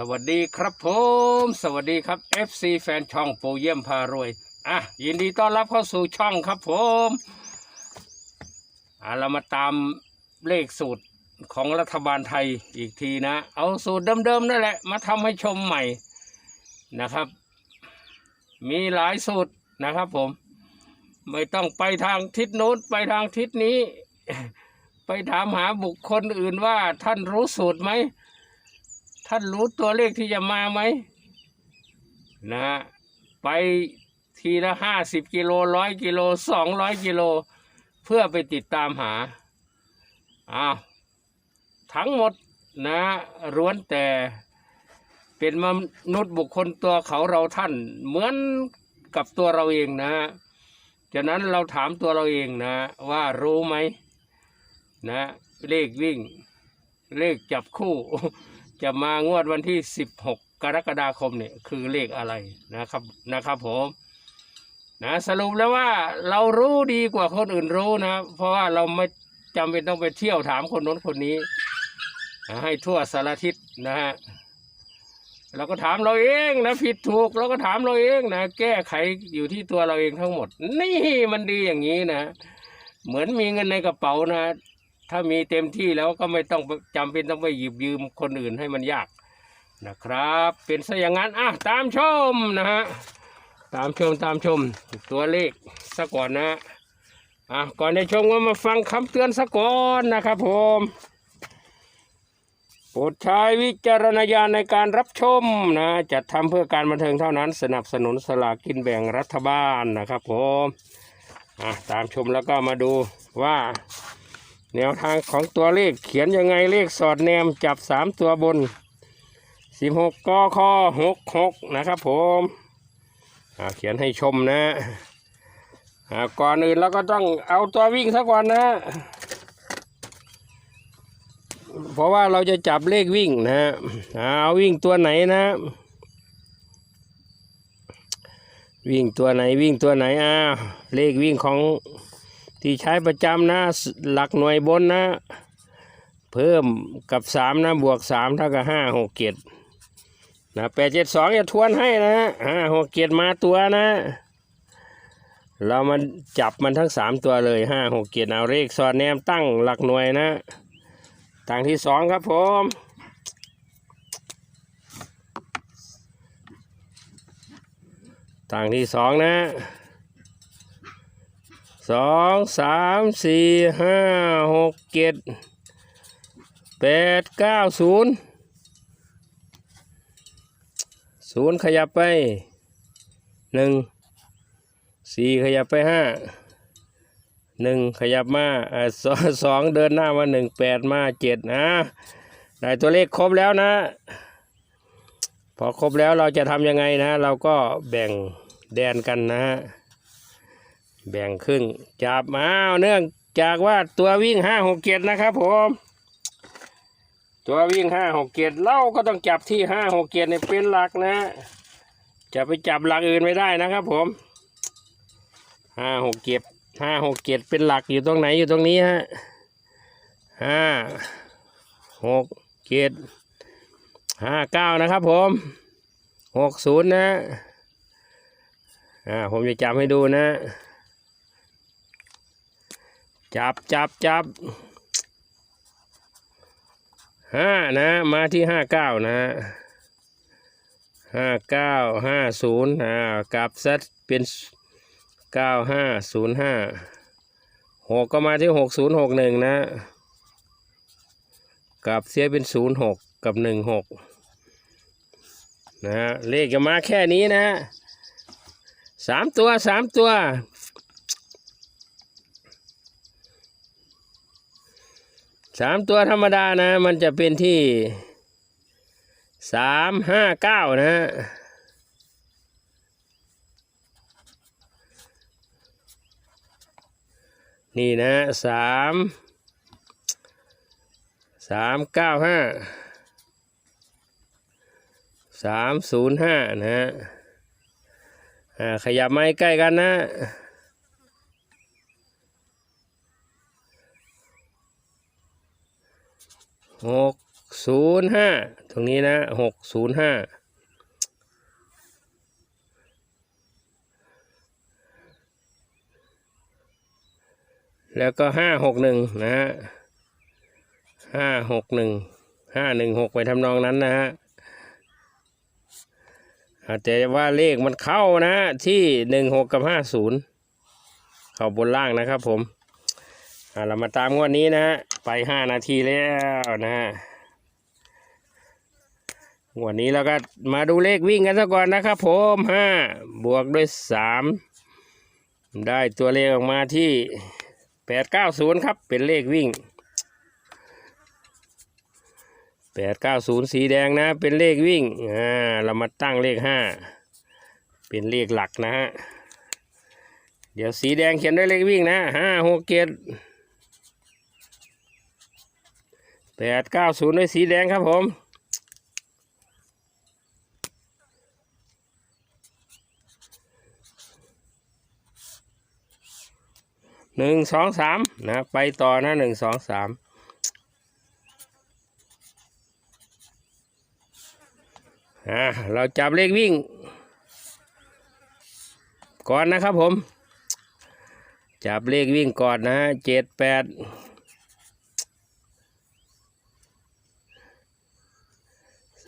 สวัสดีครับผม สวัสดีครับ FC แฟนช่องปูเยี่ยมพารวยอะยินดีต้อนรับเข้าสู่ช่องครับผมอะเรามาตามเลขสูตรของรัฐบาลไทยอีกทีนะ เอาสูตรเดิมๆนั่นแหละมาทำให้ชมใหม่นะครับ มีหลายสูตรนะครับผม ไม่ต้องไปทางทิศโน้นไปทางทิศนี้ ไปถามหาบุคคลอื่นว่าท่านรู้สูตรไหม ท่านรู้ตัวเลขที่จะมาไหมนะไปทีละห้าสิบกิโลร้อยกิโลสองร้อยกิโล เพื่อไปติดตามหาอ้าวทั้งหมดนะร้วนแต่เป็นมนุษย์บุคคลตัวเขาเราท่าน เหมือนกับตัวเราเองนะฮะฉะนั้นเราถามตัวเราเองนะ ว่ารู้ไหมนะเลขวิ่ง เลขจับคู่ จะมางวดวันที่ 16 กรกฎาคมเนี่ยคือเลขอะไรนะครับนะครับผมนะสรุปแล้วว่าเรารู้ดีกว่าคนอื่นรู้นะ เพราะว่าเราไม่จำเป็นต้องไปเที่ยวถามคนน้นคนนี้นะให้ทั่วสารทิศนะฮะเราก็ถามเราเองนะผิดถูกเราก็ถามเราเองนะแก้ไขอยู่ที่ตัวเราเองทั้งหมด นี่มันดีอย่างนี้นะ เหมือนมีเงินในกระเป๋านะ ถ้ามีเต็มที่แล้วก็ไม่ต้องจำเป็นต้องไปหยิบยืมคนอื่นให้มันยากนะครับ เป็นซะอย่างนั้นอะตามชมนะฮะตามชมตามชมตัวเลขสักก่อนนะอะก่อนในชมก็มาฟังคำเตือนสักก่อนนะครับผมโปรดใช้วิจารณญาณในการรับชมนะจัดทำเพื่อการบันเทิงเท่านั้น สนับสนุนสลากกินแบ่งรัฐบาลนะครับผมอะตามชมแล้วก็มาดูว่า แนวทางของตัวเลขเขียนยังไงเลขสอดแนมจับสามตัวบนสิบหกกคหกหกนะครับผมเขียนให้ชมนะก่อนอื่นเราก็ต้องเอาตัววิ่งซะก่อนนะ เพราะว่าเราจะจับเลขวิ่งนะเอาวิ่งตัวไหนนะ วิ่งตัวไหนวิ่งตัวไหนอ่าเลขวิ่งของ ที่ใช้ประจำนะ หลักหน่วยบนนะ เพิ่มกับสามนะ บวกสามเท่ากับห้าหกเกียรนะแปดเจ็ดสองจะทวนให้นะห้าหกเกียรมาตัวนะ เรามันจับมันทั้งสามตัวเลยห้าหกเกียรเอาเลขสอดแนมตั้งหลักหน่วยนะตั้งที่สองครับผมตั้งที่สองนะ สองสามสี่ห้าหกเจ็ดแปดเก้าศูนย์ศูนย์ขยับไปหนึ่งสี่ขยับไปห้าหนึ่งขยับมาสองสองเดินหน้ามาหนึ่งแปดมาเจ็ดนะได้ตัวเลขครบแล้วนะ พอครบแล้วเราจะทำยังไงนะ เราก็แบ่งแดนกันนะฮะ แบ่งครึ่งจับมาเนื่องจากว่าตัววิ่งห้าหกเกียรนะครับผม ตัววิ่งห้าหกเกียรเราก็ต้องจับที่ห้าหกเกียรเนี่ยเป็นหลักนะ จะไปจับหลักอื่นไม่ได้นะครับผมห้าหกเกียรห้าหกเกียรเป็นหลักอยู่ตรงไหนอยู่ตรงนี้ฮะห้าหกเกียรห้าเก้านะครับผมหกศูนย์นะอ่าผมจะจำให้ดูนะ จับจับจับห้านะ มาที่ห้าเก้านะห้าเก้าห้าศูนย์อ่ากับซัดเป็นเก้าห้าศูนย์ห้าหกก็มาที่หกศูนย์หกหนึ่งนะ กับเสียเป็นศูนย์หกกับหนึ่งหกนะเลขจะมาแค่นี้นะสามตัวสามตัว สามตัวธรรมดานะ มันจะเป็นที่สามห้าเก้านะฮะนี่นะสามสามเก้าห้าสามศูนย์ห้านะฮะขยับไม้ใกล้กันนะ หกศูนย์ห้าตรงนี้นะหกศูนย์ห้าแล้วก็ห้าหกหนึ่งนะฮะห้าหกหนึ่งห้าหนึ่งหกไปทำนองนั้นนะฮะอาจจะว่าเลขมันเข้านะฮะที่หนึ่งหกกับห้าศูนย์เข้าบนล่างนะครับผมอ่าเรามาตามงวดนี้นะฮะ ไปห้านาทีแล้วนะฮะงวดนี้เราก็มาดูเลขวิ่งกันซะก่อนนะครับผมห้าบวกด้วยสามได้ตัวเลขออกมาที่แปดเก้าศูนย์ครับเป็นเลขวิ่งแปดเก้าศูนย์สีแดงนะเป็นเลขวิ่งอ่าเรามาตั้งเลขห้าเป็นเลขหลักนะฮะเดี๋ยวสีแดงเขียนด้วยเลขวิ่งนะห้าหกเจ็ด แปดเก้าศูนย์ด้วยสีแดงครับผม หนึ่งสองสามนะ ไปต่อนะหนึ่งสองสามอ่าเราจับเลขวิ่ง ก่อนนะครับผม จับเลขวิ่งก่อนนะเจ็ดแปด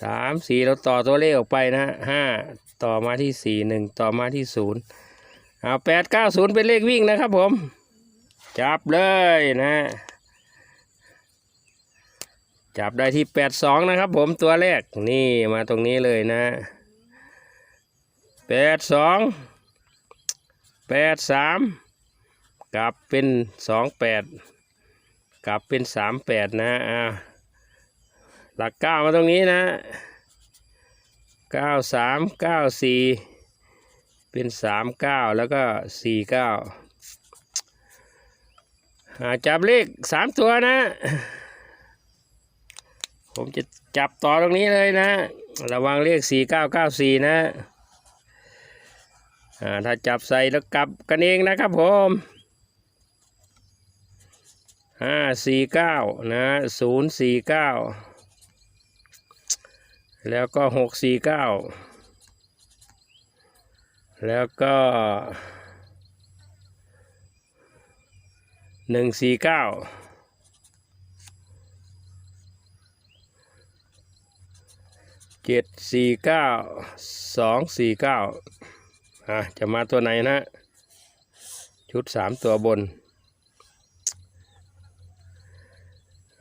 สามสี่เราต่อตัวเลขออกไปนะห้าต่อมาที่สี่หนึ่งต่อมาที่ศูนย์เอาแปดเก้าศูนย์เป็นเลขวิ่งนะครับผม จับเลยนะ จับได้ที่แปดสองนะครับผมตัวแรกนี่มาตรงนี้เลยนะแปดสองแปดสามกลับเป็นสองแปดกลับเป็นสามแปดนะอ่า หลักเก้ามาตรงนี้นะเก้าสามเก้าสี่เป็นสามเก้าแล้วก็สี่เก้าจับเลขสามตัวนะ ผมจะจับต่อตรงนี้เลยนะ ระวังเลขสี่เก้าเก้าสี่นะอ่าถ้าจับใส่แล้วกลับกันเองนะครับผมห้าสี่เก้านะศูนย์สี่เก้า แล้วก็หกสี่เก้าแล้วก็หนึ่งสี่เก้าเจ็ดสี่เก้าสองสี่เก้าอะจะมาตัวไหนนะ ชุดสามตัวบน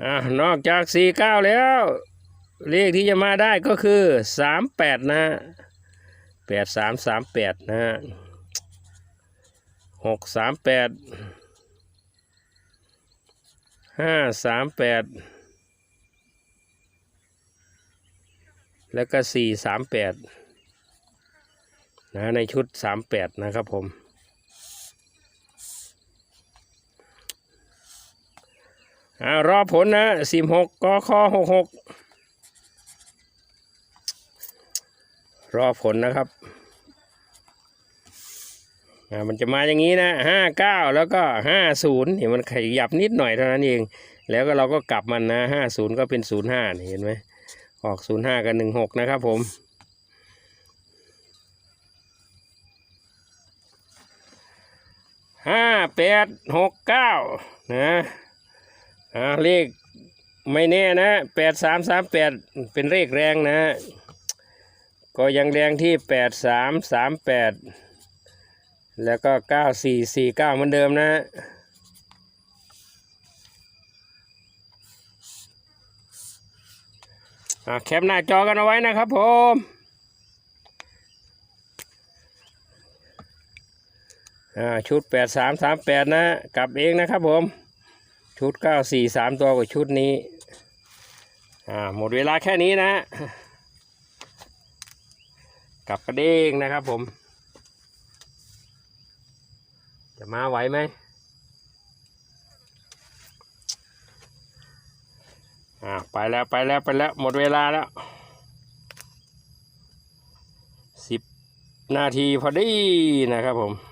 อะนอกจากสี่เก้าแล้ว เลขที่จะมาได้ก็คือสามแปดนะแปดสามสามแปดนะหกสามแปดห้าสามแปดแล้วก็สี่สามแปดนะในชุดสามแปดนะครับผมอรอผลนะสิบหกกคหกหก รอผลนะครับอ่ามันจะมาอย่างนี้นะห้าเก้าแล้วก็ห้าศูนย์เห็นมันขยับนิดหน่อยเท่านั้นเอง แล้วก็เราก็กลับมันนะห้าศูนย์ก็เป็นศูนย์ห้าเห็นไหมออกศูนย์ห้ากับหนึ่งหกนะครับผม ห้าแปดหกเก้านะอ่าเลขไม่แน่นะแปดสามสามแปดเป็นเลขแรงนะ ก็ยังแรงที่แปดสามสามแปดแล้วก็เก้าสี่สี่เก้าเหมือนเดิมนะอ่าแคปหน้าจอกันเอาไว้นะครับผมชุดแปดสามสามแปดนะกลับเองนะครับผม ชุดเก้าสี่สามตัวกับชุดนี้หมดเวลาแค่นี้นะ กลับกระเด้งนะครับผม จะมาไหวไหมอ่าไปแล้วไปแล้วไปแล้วหมดเวลาแล้วสิบนาทีพอดีนะครับผม